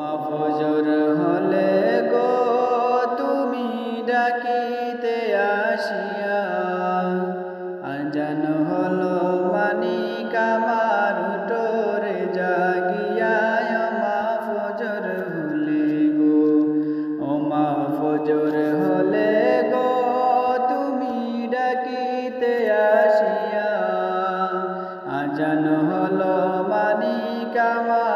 মা ফজর হলে গো, তুমি ডাকিতে আসিয়া। আজান হলো মানিক আমার উঠোরে জাগিয়া মা ফজর হলে গো, ও মা ফজর হলে গো, তুমি ডাকিতে আসিয়া। আজান হলো মানিক আমার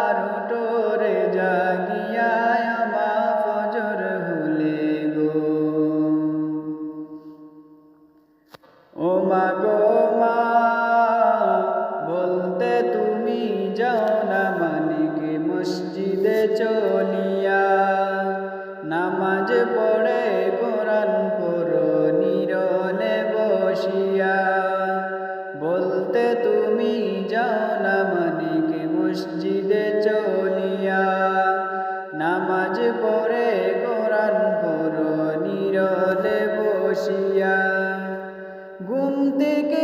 নামাজ পড়ে কোরআন পড়ো, নিরলে বসিয়া। বলতে তুমি যাও না মানিক, মসজিদে চলিয়া। নামাজ পড়ে কোরআন পড়ো, নিরলে বসিয়া। ঘুম থেকে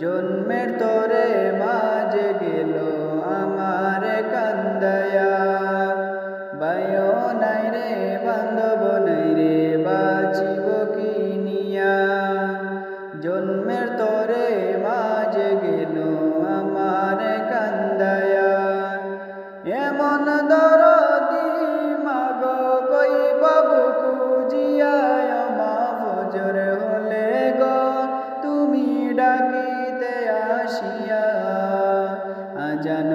জন্মের তরে মাঝে গেল আমার কান্দায়া। বায়ো নাই রে, বান্ধব নাই রে, বাঁচিব কিনিয়া জন্মের তরে মাঝে গেল আমার কান্দায়া। এমন দরদি আজান